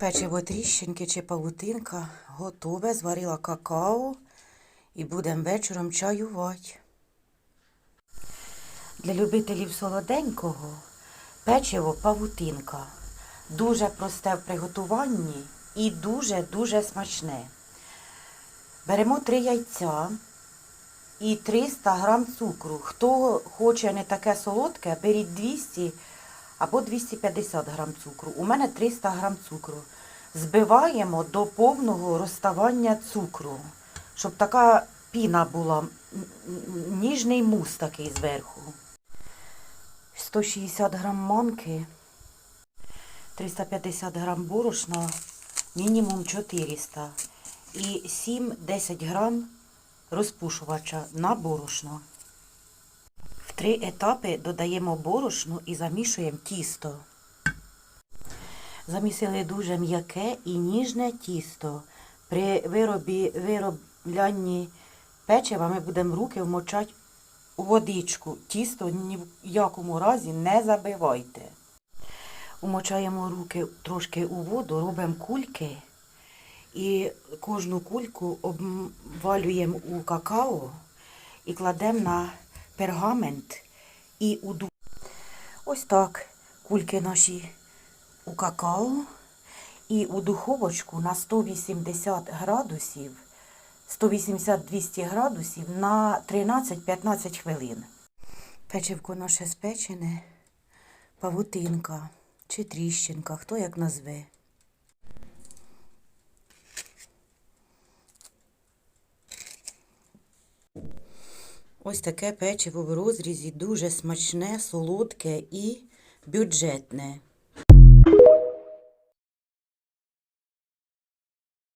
Печиво тріщинки чи павутинка готове, зварила какао і будемо вечором чаювати. Для любителів солоденького печиво павутинка. Дуже просте в приготуванні і дуже-дуже смачне. Беремо три яйця і 300 грам цукру. Хто хоче не таке солодке, беріть 200 або 250 грам цукру. У мене 300 грам цукру. Збиваємо до повного розставання цукру, щоб така піна була, ніжний мус такий зверху. 160 грам манки, 350 грам борошна, мінімум 400 і 7-10 грам розпушувача на борошно. Три етапи додаємо борошно і замішуємо тісто. Замісили дуже м'яке і ніжне тісто. При виробі, вироблянні печива ми будемо руки вмочати у водичку. Тісто ні в якому разі не забивайте. Умочаємо руки трошки у воду, робимо кульки і кожну кульку обвалюємо у какао і кладемо на пергамент і у ду... Ось так кульки наші у какао і у духовочку на 180 градусів, 180-200 градусів на 13-15 хвилин. Печивко наше спечене, павутинка чи тріщинка, хто як назве. Ось таке печиво в розрізі дуже смачне, солодке і бюджетне.